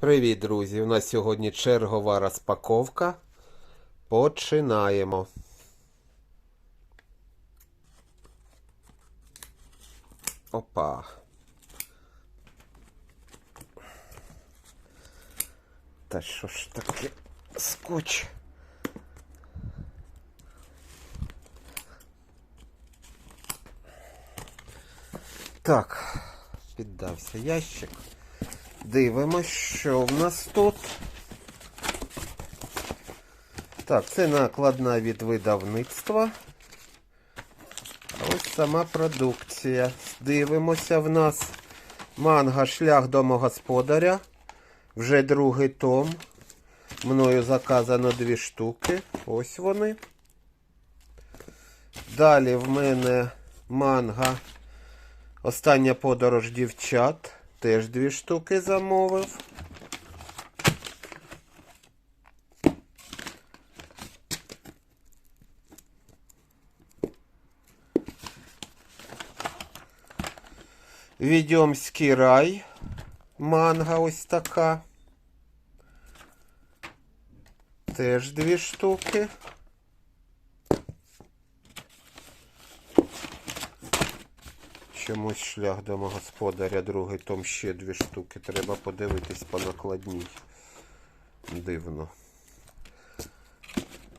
Привіт, друзі! У нас сьогодні чергова розпаковка. Починаємо. Опа. Та що ж таке скотч? Так, піддався ящик. Дивимось, що в нас тут. Так, це накладна від видавництва. Ось сама продукція. Дивимося в нас манга Шлях домогосподаря. Вже другий том. Мною заказано дві штуки. Ось вони. Далі в мене манга Остання подорож дівчат. Теж дві штуки замовив. Відьомський рай. Манга ось така. Теж дві штуки. Чомусь шлях домогосподаря, другий том ще дві штуки. Треба подивитись по накладній. Дивно.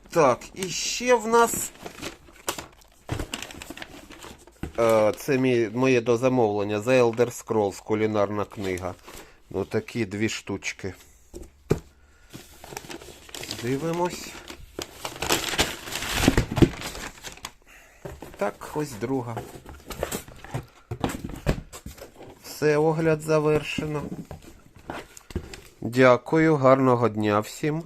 Так, і ще в нас. Е, Це моє дозамовлення The Elder Scrolls, кулінарна книга. Ну такі дві штучки. Дивимось. Так, ось друга. Все, огляд завершено. Дякую, гарного дня всім.